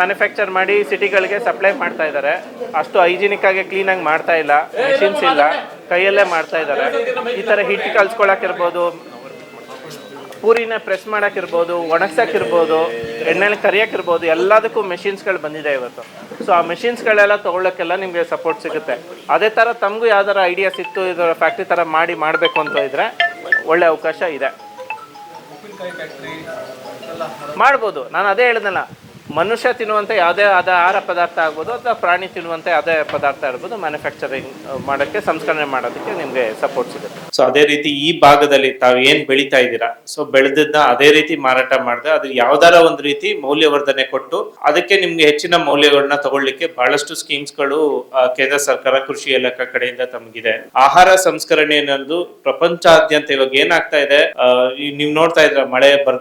Manufacture ಮಾಡಿ ಸಿಟಿಗಳಿಗೆ supply ಮಾಡ್ತಾ ಇದ್ದಾರೆ ಅಷ್ಟು ಹೈಜಿನಿಕ್ ಆಗಿ ಕ್ಲೀನಾಗಿ ಮಾಡ್ತಾ ಇಲ್ಲ. ಮೆಷಿನ್ಸ್ ಇಲ್ಲ. ಕೈಯಲ್ಲೇ ಮಾಡ್ತಾ ಇದ್ದಾರೆ ಈ ಥರ ಹಿಟ್ಟು ಕಲ್ಸ್ಕೊಳಕ್ಕಿರ್ಬೋದು ಪೂರಿನ ಪ್ರೆಸ್ ಮಾಡೋಕ್ಕಿರ್ಬೋದು, ಒಣಗ್ಸೋಕ್ಕಿರ್ಬೋದು ಎಣ್ಣೆಲಿ ಕರಿಯೋಕ್ಕಿರ್ಬೋದು, ಎಲ್ಲದಕ್ಕೂ ಮೆಷಿನ್ಸ್ಗಳು ಬಂದಿದೆ ಇವತ್ತು. ಸೊ ಆ ಮೆಷಿನ್ಸ್ಗಳೆಲ್ಲ ತೊಗೊಳಕ್ಕೆಲ್ಲ ನಿಮಗೆ ಸಪೋರ್ಟ್ ಸಿಗುತ್ತೆ. ಅದೇ ಥರ ತಮಗೂ ಯಾವ್ದಾರ ಐಡಿಯಾಸ್ ಇತ್ತು ಇದರ ಫ್ಯಾಕ್ಟ್ರಿ ಥರ ಮಾಡಿ ಮಾಡಬೇಕು ಅಂತ ಇದ್ರೆ ಒಳ್ಳೆ ಅವಕಾಶ ಇದೆ. ಮಾಡ್ಬೋದು. ನಾನು ಅದೇ ಹೇಳಿದ್ನಲ್ಲ ಮನುಷ್ಯ ತಿನ್ನುವಂಥ ಯಾವುದೇ ಆದ ಆಹಾರ ಪದಾರ್ಥ ಆಗ್ಬೋದು ಅಥವಾ ಪ್ರಾಣಿ ತಿನ್ನುವಂಥ ಯಾವುದೇ ಪದಾರ್ಥ ಇರ್ಬೋದು ಮ್ಯಾನುಫ್ಯಾಕ್ಚರಿಂಗ್ ಮಾಡೋಕ್ಕೆ, ಸಂಸ್ಕರಣೆ ಮಾಡೋದಕ್ಕೆ ನಿಮಗೆ ಸಪೋರ್ಟ್ ಸಿಗುತ್ತೆ. ಸೊ ಅದೇ ರೀತಿ ಈ ಭಾಗದಲ್ಲಿ ತಾವು ಏನು ಬೆಳಿತಾ ಇದ್ದೀರಾ? ಸೊ ಬೆಳೆದನ್ನ ಅದೇ ರೀತಿ ಮಾರಾಟ ಮಾಡಿದ್ರೆ ಅದು ಯಾವ್ದಾರ ಒಂದು ರೀತಿ ಮೌಲ್ಯವರ್ಧನೆ ಕೊಟ್ಟು ಅದಕ್ಕೆ ನಿಮ್ಗೆ ಹೆಚ್ಚಿನ ಮೌಲ್ಯಗಳನ್ನ ತಗೊಳ್ಳಿಕ್ಕೆ ಬಹಳಷ್ಟು ಸ್ಕೀಮ್ಸ್ಗಳು ಕೇಂದ್ರ ಸರ್ಕಾರ ಕೃಷಿ ಇಲಾಖೆ ಕಡೆಯಿಂದ ತಮಗಿದೆ. ಆಹಾರ ಸಂಸ್ಕರಣೆ ಅನ್ನೋದು ಪ್ರಪಂಚಾದ್ಯಂತ ಇವಾಗ ಏನಾಗ್ತಾ ಇದೆ? ನೀವು ನೋಡ್ತಾ ಇದ್ರ ಮಳೆ ಬರ್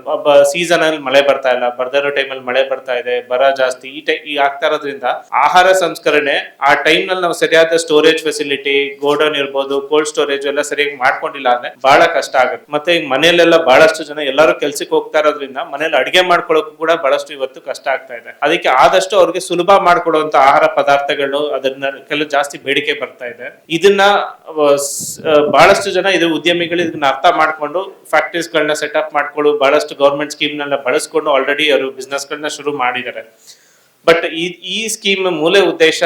ಸೀಸನ್ ಅಲ್ಲಿ ಮಳೆ ಬರ್ತಾ ಇಲ್ಲ, ಬರ್ದಿರೋ ಟೈಮಲ್ಲಿ ಮಳೆ ಬರ್ತಾ ಬರ ಜಾಸ್ತಿ. ಈ ಟೈ ಈ ಆಗ್ತಾ ಇರೋದ್ರಿಂದ ಆಹಾರ ಸಂಸ್ಕರಣೆ, ಆ ಟೈಮ್ನಲ್ಲಿ ನಾವು ಸರಿಯಾದ ಸ್ಟೋರೇಜ್ ಫೆಸಿಲಿಟಿ ಗೋಡೌನ್ ಇರ್ಬೋದು ಕೋಲ್ಡ್ ಸ್ಟೋರೇಜ್ ಎಲ್ಲ ಸರಿಯಾಗಿ ಮಾಡ್ಕೊಂಡಿಲ್ಲ ಅಂದ್ರೆ ಬಹಳ ಕಷ್ಟ ಆಗುತ್ತೆ. ಮತ್ತೆ ಈಗ ಮನೆಯಲ್ಲೆಲ್ಲ ಬಹಳಷ್ಟು ಜನ ಎಲ್ಲರೂ ಕೆಲ್ಸಕ್ಕೆ ಹೋಗ್ತಾ ಇರೋದ್ರಿಂದ ಮನೇಲಿ ಅಡಿಗೆ ಮಾಡ್ಕೊಳ್ಳೋಕು ಕೂಡ ಬಹಳಷ್ಟು ಇವತ್ತು ಕಷ್ಟ ಆಗ್ತಾ ಇದೆ. ಅದಕ್ಕೆ ಆದಷ್ಟು ಅವ್ರಿಗೆ ಸುಲಭ ಮಾಡ್ಕೊಡುವಂತ ಆಹಾರ ಪದಾರ್ಥಗಳು, ಅದನ್ನ ಕೆಲವು ಜಾಸ್ತಿ ಬೇಡಿಕೆ ಬರ್ತಾ ಇದೆ. ಇದನ್ನ ಬಹಳಷ್ಟು ಜನ ಇದು ಉದ್ಯಮಿಗಳು ಇದನ್ನ ಅರ್ಥ ಮಾಡ್ಕೊಂಡು ಫ್ಯಾಕ್ಟ್ರೀಸ್ ಗಳನ್ನ ಅಪ್ ಮಾಡ್ಕೊಳ್ಳು, ಬಹಳಷ್ಟು ಗೌರ್ಮೆಂಟ್ ಸ್ಕೀಮ್ ನೆಲ್ಲ ಬಳಸ್ಕೊಂಡು ಆಲ್ರೆಡಿ ಅವರು ಬಿಸ್ನೆಸ್ ಗಳನ್ನ ಶುರು ಮಾಡಿದ್ದಾರೆ. ಬಟ್ ಈ ಈ ಸ್ಕೀಮ್ ಮೂಲ ಉದ್ದೇಶ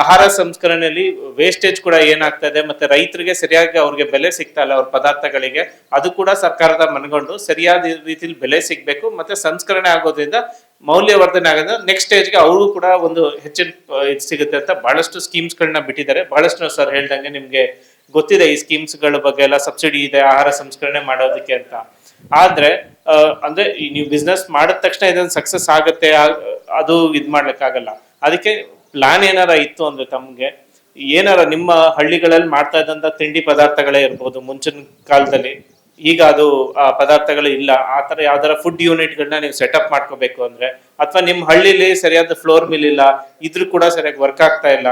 ಆಹಾರ ಸಂಸ್ಕರಣೆಯಲ್ಲಿ ವೇಸ್ಟೇಜ್ ಕೂಡ ಏನಾಗ್ತಾ ಮತ್ತೆ ರೈತರಿಗೆ ಸರಿಯಾಗಿ ಅವ್ರಿಗೆ ಬೆಲೆ ಸಿಗ್ತಾ ಇಲ್ಲ ಅವ್ರ ಪದಾರ್ಥಗಳಿಗೆ. ಅದು ಕೂಡ ಸರ್ಕಾರದ ಮನಗೊಂಡು ಸರಿಯಾದ ರೀತಿಯಲ್ಲಿ ಬೆಲೆ ಸಿಗ್ಬೇಕು ಮತ್ತೆ ಸಂಸ್ಕರಣೆ ಆಗೋದ್ರಿಂದ ಮೌಲ್ಯವರ್ಧನೆ ಆಗೋದ್ರಿಂದ ನೆಕ್ಸ್ಟ್ ಸ್ಟೇಜ್ಗೆ ಅವ್ರಿಗೂ ಕೂಡ ಒಂದು ಹೆಚ್ಚಿನ ಇದು ಸಿಗುತ್ತೆ ಅಂತ ಬಹಳಷ್ಟು ಸ್ಕೀಮ್ಸ್ ಗಳನ್ನ ಬಿಟ್ಟಿದ್ದಾರೆ. ಬಹಳಷ್ಟು ಸರ್ ಹೇಳ್ದಂಗೆ ನಿಮಗೆ ಗೊತ್ತಿದೆ ಈ ಸ್ಕೀಮ್ಸ್ಗಳ ಬಗ್ಗೆ ಎಲ್ಲ ಸಬ್ಸಿಡಿ ಇದೆ, ಆಹಾರ ಸಂಸ್ಕರಣೆ ಮಾಡೋದಕ್ಕೆ ಅಂತ. ಆದ್ರೆ ಅಂದ್ರೆ ನೀವು ಬಿಸ್ನೆಸ್ ಮಾಡಿದ ತಕ್ಷಣ ಇದನ್ನ ಸಕ್ಸಸ್ ಆಗುತ್ತೆ ಅದು ಇದ್ ಮಾಡ್ಲಿಕ್ಕಾಗಲ್ಲ. ಅದಕ್ಕೆ ಪ್ಲಾನ್ ಏನಾರ ಇತ್ತು ಅಂದ್ರೆ ತಮ್ಗೆ, ಏನಾರ ನಿಮ್ಮ ಹಳ್ಳಿಗಳಲ್ಲಿ ಮಾಡ್ತಾ ಇದ್ದಂತ ತಿಂಡಿ ಪದಾರ್ಥಗಳೇ ಇರ್ಬೋದು ಮುಂಚಿನ ಕಾಲದಲ್ಲಿ, ಈಗ ಅದು, ಆ, ಪದಾರ್ಥಗಳು ಇಲ್ಲ, ಆ ತರ ಯಾವ್ದಾರ ಫುಡ್ ಗಳನ್ನ ನೀವು ಸೆಟಪ್ ಮಾಡ್ಕೋಬೇಕು ಅಂದ್ರೆ, ಅಥವಾ ನಿಮ್ ಹಳ್ಳಿಲಿ ಸರಿಯಾದ ಫ್ಲೋರ್ ಮಿಲ್ ಇಲ್ಲ, ಇದ್ರೂ ಕೂಡ ಸರಿಯಾಗಿ ವರ್ಕ್ ಆಗ್ತಾ ಇಲ್ಲ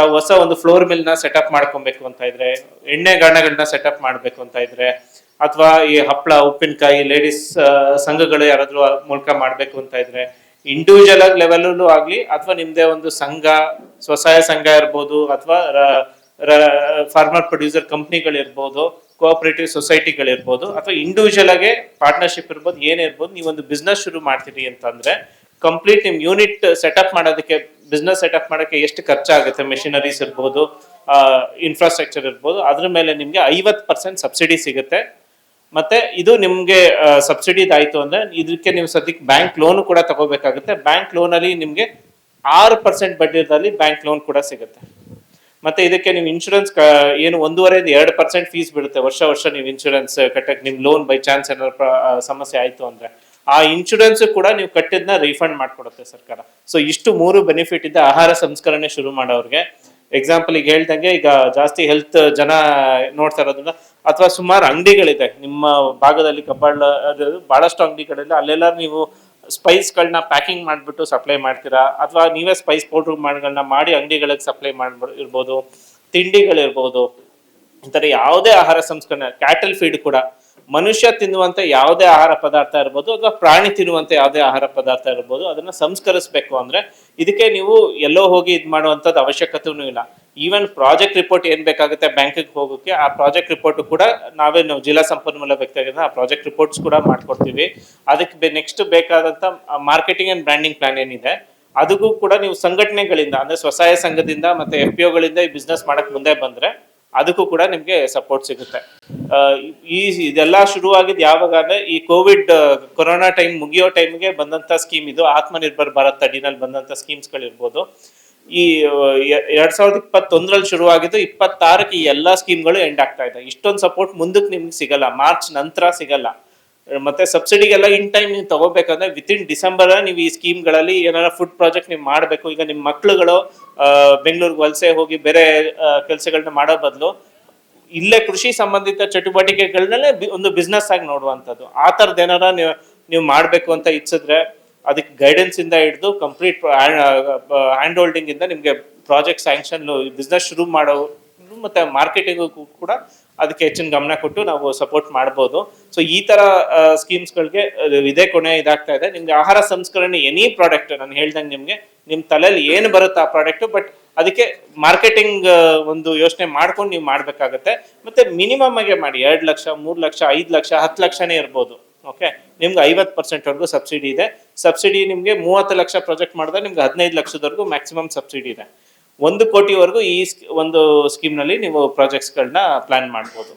ತಾವು ಹೊಸ ಒಂದು ಫ್ಲೋರ್ ಮಿಲ್ನ ಸೆಟಪ್ ಮಾಡ್ಕೊಬೇಕು ಅಂತ ಇದ್ರೆ, ಎಣ್ಣೆ ಗಾಣಗಳನ್ನ ಸೆಟಪ್ ಮಾಡ್ಬೇಕು ಅಂತ ಇದ್ರೆ, ಅಥವಾ ಈ ಹಪ್ಪಳ ಉಪ್ಪಿನಕಾಯಿ ಲೇಡೀಸ್ ಸಂಘಗಳು ಯಾರಾದ್ರೂ ಮೂಲಕ ಮಾಡ್ಬೇಕು ಅಂತ ಇದ್ರೆ ಇಂಡಿವಿಜುವಲ್ ಆಗಿ ಲೆವೆಲ್ ಆಗ್ಲಿ, ಅಥವಾ ನಿಮ್ದೇ ಒಂದು ಸಂಘ, ಸ್ವಸಹಾಯ ಸಂಘ ಇರ್ಬೋದು, ಅಥವಾ ಫಾರ್ಮರ್ ಪ್ರೊಡ್ಯೂಸರ್ ಕಂಪ್ನಿಗಳಿರ್ಬೋದು ಕೋಆಪರೇಟಿವ್ ಸೊಸೈಟಿಗಳಿರ್ಬೋದು ಅಥವಾ ಇಂಡಿವಿಜುವಲ್ ಆಗಿ ಪಾರ್ಟ್ನರ್ಶಿಪ್ ಇರ್ಬೋದು, ಏನೇ ಇರ್ಬೋದು, ನೀವೊಂದು ಬಿಸ್ನೆಸ್ ಶುರು ಮಾಡ್ತೀರಿ ಅಂತಂದ್ರೆ ಕಂಪ್ಲೀಟ್ ನಿಮ್ ಯೂನಿಟ್ ಸೆಟಪ್ ಮಾಡೋದಕ್ಕೆ ಬಿಸ್ನೆಸ್ ಸೆಟಪ್ ಮಾಡೋಕ್ಕೆ ಎಷ್ಟು ಖರ್ಚಾಗುತ್ತೆ? ಮೆಷಿನರೀಸ್ ಇರ್ಬೋದು ಇನ್ಫ್ರಾಸ್ಟ್ರಕ್ಚರ್ ಇರ್ಬೋದು, ಅದ್ರ ಮೇಲೆ ನಿಮಗೆ ಐವತ್ತು ಪರ್ಸೆಂಟ್ ಸಬ್ಸಿಡಿ ಸಿಗುತ್ತೆ. ಮತ್ತೆ ಇದು ನಿಮಗೆ ಸಬ್ಸಿಡಿ ಅಂದರೆ ಇದಕ್ಕೆ ನೀವು ಸದ್ಯಕ್ಕೆ ಬ್ಯಾಂಕ್ ಲೋನ್ ಕೂಡ ತಗೋಬೇಕಾಗುತ್ತೆ. ಬ್ಯಾಂಕ್ ಲೋನಲ್ಲಿ ನಿಮಗೆ ಆರು ಪರ್ಸೆಂಟ್ ಬಡ್ಡಿದಲ್ಲಿ ಬ್ಯಾಂಕ್ ಲೋನ್ ಕೂಡ ಸಿಗುತ್ತೆ. ಮತ್ತೆ ಇದಕ್ಕೆ ನೀವು ಇನ್ಶೂರೆನ್ಸ್ ಏನು ಒಂದೂವರೆಯಿಂದ ಎರಡು ಪರ್ಸೆಂಟ್ ಫೀಸ್ ಬೀಳುತ್ತೆ ವರ್ಷ ವರ್ಷ ನೀವು ಇನ್ಶೂರೆನ್ಸ್ ಕಟ್ಟಕ್ಕೆ ನಿಮ್ ಲೋನ್ ಬೈ ಚಾನ್ಸ್ ಏನಾದ್ರು ಸಮಸ್ಯೆ ಆಯಿತು ಅಂದ್ರೆ. ಆ ಇನ್ಶೂರೆನ್ಸ್ ಕೂಡ ನೀವು ಕಟ್ಟಿದ್ನ ರೀಫಂಡ್ ಮಾಡಿಕೊಡುತ್ತೆ ಸರ್ಕಾರ. ಸೊ ಇಷ್ಟು ಮೂರು ಬೆನಿಫಿಟ್ ಇದೆ ಆಹಾರ ಸಂಸ್ಕರಣೆ ಶುರು ಮಾಡೋರಿಗೆ. ಎಕ್ಸಾಂಪಲ್ ಈಗ ಹೇಳ್ದಂಗೆ ಈಗ ಜಾಸ್ತಿ ಹೆಲ್ತ್ ಜನ ನೋಡ್ತಾ ಇರೋದ್ರಿಂದ ಅಥವಾ ಸುಮಾರು ಅಂಗಡಿಗಳಿದೆ. ನಿಮ್ಮ ಭಾಗದಲ್ಲಿ ಕಬ್ಬಾಳ ಬಹಳಷ್ಟು ಅಂಗಡಿಗಳಲ್ಲಿ ಅಲ್ಲೆಲ್ಲ ನೀವು ಸ್ಪೈಸ್ಗಳನ್ನ ಪ್ಯಾಕಿಂಗ್ ಮಾಡಿಬಿಟ್ಟು ಸಪ್ಲೈ ಮಾಡ್ತೀರಾ? ಅಥವಾ ನೀವೇ ಸ್ಪೈಸ್ ಪೌಡರ್ಗಳನ್ನ ಮಾಡಿ ಅಂಗಡಿಗಳಿಗೆ ಸಪ್ಲೈ ಮಾಡ್ಬಿಡ್ ಇರ್ಬೋದು, ತಿಂಡಿಗಳಿರ್ಬೋದು, ಈ ಥರ ಯಾವುದೇ ಆಹಾರ ಸಂಸ್ಕರಣೆ ಕ್ಯಾಟಲ್ ಫೀಡ್ ಕೂಡ. ಮನುಷ್ಯ ತಿನ್ನುವಂತ ಯಾವುದೇ ಆಹಾರ ಪದಾರ್ಥ ಇರ್ಬೋದು ಅಥವಾ ಪ್ರಾಣಿ ತಿನ್ನುವಂತ ಯಾವುದೇ ಆಹಾರ ಪದಾರ್ಥ ಇರ್ಬೋದು, ಅದನ್ನ ಸಂಸ್ಕರಿಸ್ಬೇಕು ಅಂದ್ರೆ ಇದಕ್ಕೆ ನೀವು ಎಲ್ಲೋ ಹೋಗಿ ಇದು ಮಾಡುವಂತದ್ದು ಅವಶ್ಯಕತೆನೂ ಇಲ್ಲ. ಈವನ್ ಪ್ರಾಜೆಕ್ಟ್ ರಿಪೋರ್ಟ್ ಏನ್ ಬೇಕಾಗುತ್ತೆ ಬ್ಯಾಂಕಿಗೆ ಹೋಗೋಕೆ, ಆ ಪ್ರಾಜೆಕ್ಟ್ ರಿಪೋರ್ಟ್ ಕೂಡ ನಾವೇ ನಾವು ಜಿಲ್ಲಾ ಸಂಪನ್ಮೂಲ ವ್ಯಕ್ತಿಯಾಗಿಂದ ಆ ಪ್ರಾಜೆಕ್ಟ್ ರಿಪೋರ್ಟ್ಸ್ ಕೂಡ ಮಾಡ್ಕೊಡ್ತೀವಿ. ಅದಕ್ಕೆ ನೆಕ್ಸ್ಟ್ ಬೇಕಾದಂತ ಮಾರ್ಕೆಟಿಂಗ್ ಅಂಡ್ ಬ್ರ್ಯಾಂಡಿಂಗ್ ಪ್ಲಾನ್ ಏನಿದೆ, ಅದಕ್ಕೂ ಕೂಡ ನೀವು ಸಂಘಟನೆಗಳಿಂದ, ಅಂದ್ರೆ ಸ್ವಸಹಾಯ ಸಂಘದಿಂದ ಮತ್ತೆ ಎಫ್ ಪಿ ಒಗಳಿಂದ ಈ ಬಿಸ್ನೆಸ್ ಮಾಡಕ್ ಮುಂದೆ ಬಂದ್ರೆ ಅದಕ್ಕೂ ಕೂಡ ನಿಮಗೆ ಸಪೋರ್ಟ್ ಸಿಗುತ್ತೆ. ಈ ಇದೆಲ್ಲ ಶುರುವಾಗಿದ್ದು ಯಾವಾಗ ಅಂದ್ರೆ ಈ ಕೋವಿಡ್ ಕೊರೋನಾ ಟೈಮ್ ಮುಗಿಯೋ ಟೈಮ್ಗೆ ಬಂದಂತ ಸ್ಕೀಮ್ ಇದು. ಆತ್ಮನಿರ್ಭರ್ ಭಾರತ್ ಅಡಿನಲ್ಲಿ ಬಂದಂತ ಸ್ಕೀಮ್ಸ್ಗಳಿರ್ಬೋದು ಈ ಎರಡ್ ಸಾವಿರದ ಇಪ್ಪತ್ತೊಂದರಲ್ಲಿ ಶುರುವಾಗಿದ್ದು ಇಪ್ಪತ್ತಾರಕ್ಕೆ ಈ ಎಲ್ಲ ಸ್ಕೀಮ್ಗಳು ಎಂಡ್ ಆಗ್ತಾ ಇದೆ. ಇಷ್ಟೊಂದು ಸಪೋರ್ಟ್ ಮುಂದಕ್ಕೆ ನಿಮ್ಗೆ ಸಿಗಲ್ಲ. ಮಾರ್ಚ್ ನಂತರ ಸಿಗಲ್ಲ. ಮತ್ತೆ ಸಬ್ಸಿಡಿಗೆಲ್ಲ ಇನ್ ಟೈಮ್ ನೀವು ತಗೋಬೇಕಂದ್ರೆ ವಿತಿನ್ ಡಿಸೆಂಬರ್ ನೀವು ಈ ಸ್ಕೀಮ್ಗಳಲ್ಲಿ ಏನಾರ ಫುಡ್ ಪ್ರಾಜೆಕ್ಟ್ ನೀವು ಮಾಡಬೇಕು. ಈಗ ನಿಮ್ಮ ಮಕ್ಳುಗಳು ಬೆಂಗಳೂರಿಗೆ ವಲಸೆ ಹೋಗಿ ಬೇರೆ ಕೆಲಸಗಳನ್ನ ಮಾಡೋ ಬದಲು ಇಲ್ಲೇ ಕೃಷಿ ಸಂಬಂಧಿತ ಚಟುವಟಿಕೆಗಳನ್ನೇ ಒಂದು ಬಿಸ್ನೆಸ್ ಆಗಿ ನೋಡುವಂಥದ್ದು. ಆ ಥರದ್ದು ಏನಾರ ನೀವು ನೀವು ಮಾಡಬೇಕು ಅಂತ ಇಚ್ಛಿದ್ರೆ ಅದಕ್ಕೆ ಗೈಡೆನ್ಸ್ ಇಂದ ಹಿಡಿದು ಕಂಪ್ಲೀಟ್ ಹ್ಯಾಂಡ್ ಹೋಲ್ಡಿಂಗ್ ಇಂದ ನಿಮಗೆ ಪ್ರಾಜೆಕ್ಟ್ ಸ್ಯಾಂಕ್ಷನ್ ಬಿಸ್ನೆಸ್ ಶುರು ಮಾಡೋ ಮತ್ತೆ ಮಾರ್ಕೆಟಿಂಗ್ ಕೂಡ ಅದಕ್ಕೆ ಹೆಚ್ಚಿನ ಗಮನ ಕೊಟ್ಟು ನಾವು ಸಪೋರ್ಟ್ ಮಾಡ್ಬೋದು. ಸೊ ಈ ತರ ಸ್ಕೀಮ್ಸ್ಗಳಿಗೆ ಇದೇ ಕೊನೆ ಇದಾಗ್ತಾ ಇದೆ. ನಿಮ್ಗೆ ಆಹಾರ ಸಂಸ್ಕರಣೆ ಎನಿ ಪ್ರಾಡಕ್ಟ್ ನಾನು ಹೇಳ್ದಂಗೆ ನಿಮ್ಗೆ, ನಿಮ್ ತಲೆಯಲ್ಲಿ ಏನು ಬರುತ್ತೆ ಆ ಪ್ರಾಡಕ್ಟ್ ಬಟ್ ಅದಕ್ಕೆ ಮಾರ್ಕೆಟಿಂಗ್ ಒಂದು ಯೋಚನೆ ಮಾಡ್ಕೊಂಡು ನೀವು ಮಾಡ್ಬೇಕಾಗತ್ತೆ. ಮತ್ತೆ ಮಿನಿಮಮ್ ಆಗಿ ಮಾಡಿ, ಎರಡು ಲಕ್ಷ, ಮೂರು ಲಕ್ಷ, ಐದು ಲಕ್ಷ, ಹತ್ತು ಲಕ್ಷನೇ ಇರ್ಬೋದು. ಓಕೆ ನಿಮ್ಗೆ ಐವತ್ತು ಪರ್ಸೆಂಟ್ ವರೆಗೂ ಸಬ್ಸಿಡಿ ಇದೆ. ಸಬ್ಸಿಡಿ ನಿಮ್ಗೆ ಮೂವತ್ತು ಲಕ್ಷ ಪ್ರಾಜೆಕ್ಟ್ ಮಾಡಿದ್ರೆ ನಿಮ್ಗೆ ಹದಿನೈದು ಲಕ್ಷದವರೆಗೂ ಮ್ಯಾಕ್ಸಿಮಮ್ ಸಬ್ಸಿಡಿ ಇದೆ. ಒಂದು ಕೋಟಿವರೆಗೂ ಈ ಒಂದು ಸ್ಕೀಮ್ನಲ್ಲಿ ನೀವು ಪ್ರಾಜೆಕ್ಟ್ಸ್ಗಳನ್ನ ಪ್ಲಾನ್ ಮಾಡ್ಬೋದು.